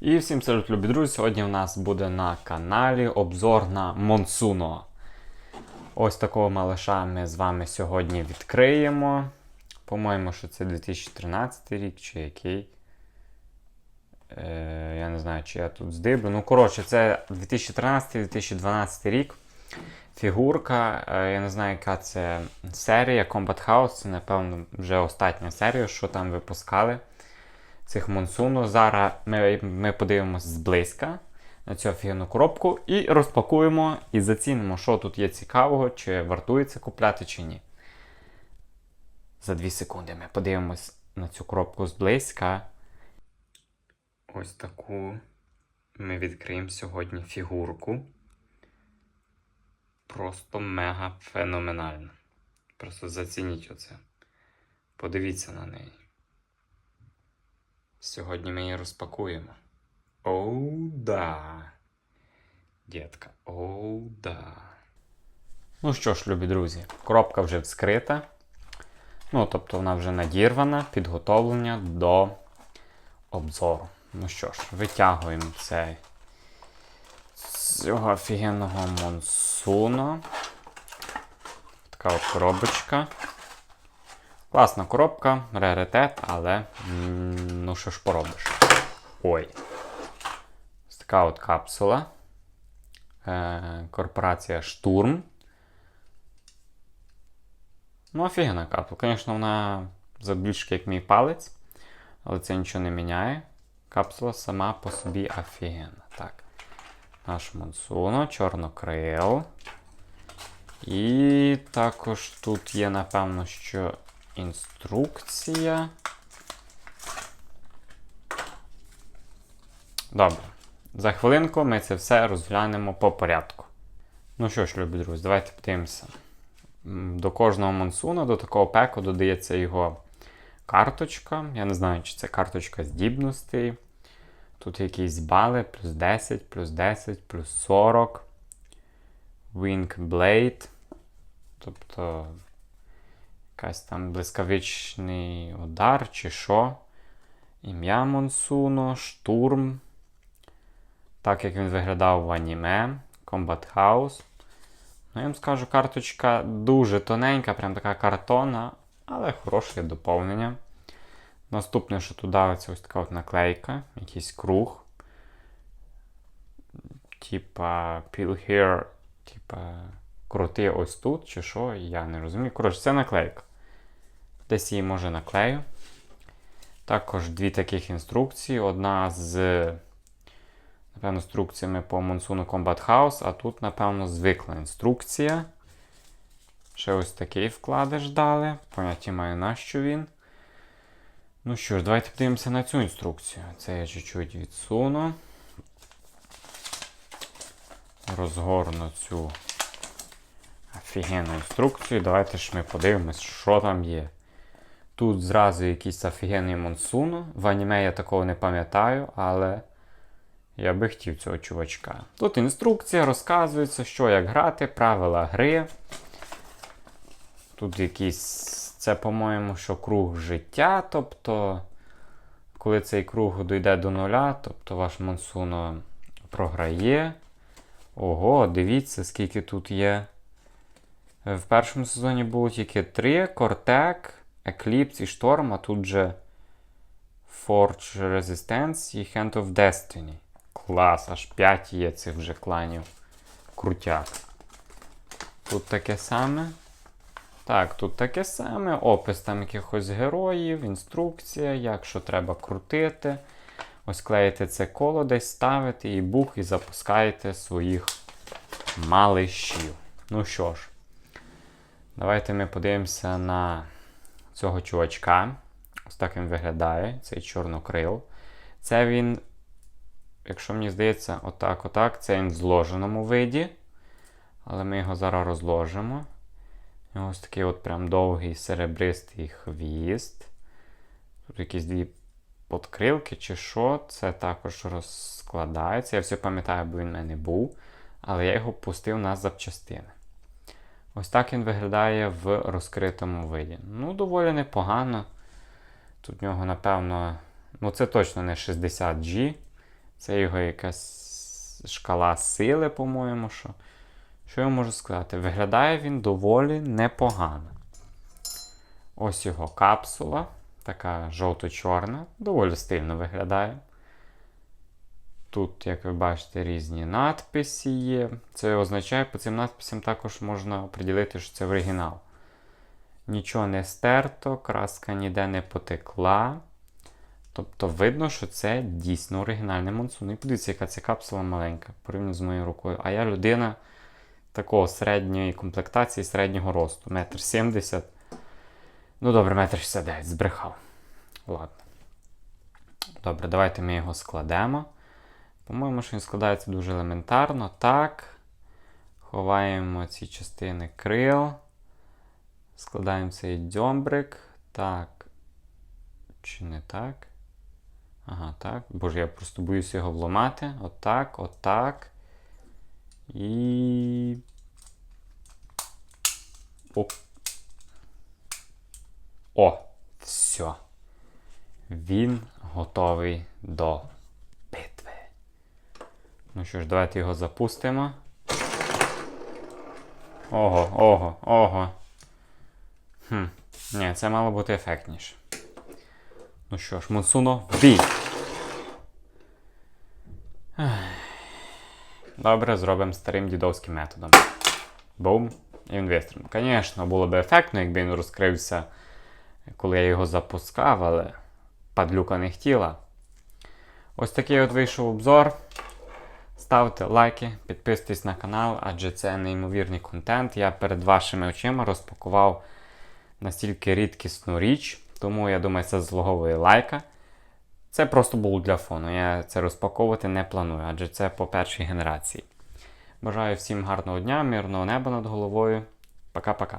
І всім салют, любі друзі! Сьогодні в нас буде на каналі обзор на Монсуно. Ось такого малиша ми з вами сьогодні відкриємо. По-моєму, що це 2013 рік чи який. Е, я не знаю, чи я тут здиблю. Ну, коротше, це 2013-2012 рік. Фігурка. Е, я не знаю, яка це серія. Combat House. Це, напевно, вже остання серія, що там випускали цих Монсуно. Зараз ми, ми подивимось зблизька на цю офігенну коробку і розпакуємо і зацінимо, що тут є цікавого, чи вартується купляти, чи ні. За 2 секунди ми подивимось на цю коробку зблизька. Ось таку ми відкриємо сьогодні фігурку. Просто мега феноменально. Просто зацініть оце. Подивіться на неї. Сьогодні ми її розпакуємо. Оу, да. Дітка, оу, да. Ну що ж, любі друзі, коробка вже вскрита. Ну, тобто вона вже надірвана, підготовлення до обзору. Ну що ж, витягуємо цей цього офігенного монсуно. Така коробочка. Класна коробка, раритет, але ну що ж поробиш. Ой. Така от капсула. Е, корпорація Штурм. Ну, офігенна капсула. Звісно, вона завбільшки як мій палець, але це нічого не міняє. Капсула сама по собі офігенна. Так. Наш Монсуно, чорнокрил. І також тут є, напевно, що інструкція. Добре. За хвилинку ми це все розглянемо по порядку. Ну що ж, любі друзі, давайте подивимося. До кожного монсуна, до такого пеку додається його карточка. Я не знаю, чи це карточка здібностей. Тут якісь бали, плюс 10, плюс 10, плюс 40. Wing Blade. Тобто якась там блискавичний удар чи що. Ім'я Монсуно, штурм. Так як він виглядав в аніме, Combat House. Ну, я вам скажу, карточка дуже тоненька, прям така картона, але хороше доповнення. Наступне, що тут давиться ось така от наклейка, якийсь круг. Типа Peel here, типа крути ось тут, чи що, я не розумію. Коротше, це наклейка. Десь її може наклею. Також дві таких інструкції. Одна з, напевно, інструкціями по Monsuno Combat House, а тут, напевно, звикла інструкція. Ще ось такий вкладиш дали. Поняття маю на що він. Ну що ж, давайте подивимося на цю інструкцію. Це я чуть-чуть відсуну. Розгорну цю офігенну інструкцію. Давайте ж ми подивимось, що там є. Тут зразу якийсь офігенний Монсуно. В аніме я такого не пам'ятаю, але я би хотів цього чувачка. Тут інструкція розказується, що як грати, правила гри. Тут якийсь, це, по-моєму, що круг життя. Тобто, коли цей круг дійде до нуля, тобто ваш Монсуно програє. Ого, дивіться, скільки тут є. В першому сезоні було тільки три: Кортек, Eclipse і Шторм, а тут же Forge Resistance і Hand of Destiny. Клас, аж 5 є цих вже кланів. Крутяк. Тут таке саме. Так, тут таке саме. Опис там якихось героїв, інструкція, як що треба крутити. Ось клеїте це коло десь ставите і бух, і запускаєте своїх малишів. Ну що ж, давайте ми подивимося на цього чувачка. Ось так він виглядає, цей чорнокрил. Це він, якщо мені здається, отак, отак, це він в зложеному виді. Але ми його зараз розложимо. Ось такий от прям довгий серебристий хвіст. Тут якісь дві подкрилки чи що. Це також розкладається. Я все пам'ятаю, бо він в мене був. Але я його пустив на запчастини. Ось так він виглядає в розкритому виді. Ну, доволі непогано. Тут в нього, напевно, ну це точно не 60G. Це його якась шкала сили, по-моєму. Що Що я можу сказати? Виглядає він доволі непогано. Ось його капсула, така жовто-чорна, доволі стильно виглядає. Тут, як ви бачите, різні надписи є. Це означає, по цим надписям також можна оприділити, що це оригінал. Нічого не стерто, краска ніде не потекла. Тобто видно, що це дійсно оригінальний монсун. І подивіться, яка ця капсула маленька, порівняно з моєю рукою. А я людина такого середньої комплектації, середнього росту. Метр сімдесят. Ну добре, метр шістдесят збрехав. Ладно. Добре, давайте ми його складемо. По-моєму, що він складається дуже елементарно. Так. Ховаємо ці частини крил. Складаємо цей дзьомбрик. Так. Чи не так? Ага, так. Боже, я просто боюся його вламати. Отак, отак. І. Оп. О, все. Він готовий до. Ну що ж, давайте його запустимо. Ого, ого, ого. Хм, ні, це мало бути ефектніше. Ну що ж, Монсуно, в бій! Добре, зробимо старим дідовським методом. Бум. І він вистрілив. Звісно, було б ефектно, якби він розкрився, коли я його запускав, але падлюка не хотіла. Ось такий от вийшов обзор. Ставте лайки, підписуйтесь на канал, адже це неймовірний контент. Я перед вашими очима розпакував настільки рідкісну річ, тому я думаю, це заслуговує лайка. Це просто було для фону. Я це розпаковувати не планую, адже це по першій генерації. Бажаю всім гарного дня, мирного неба над головою. Пока-пока.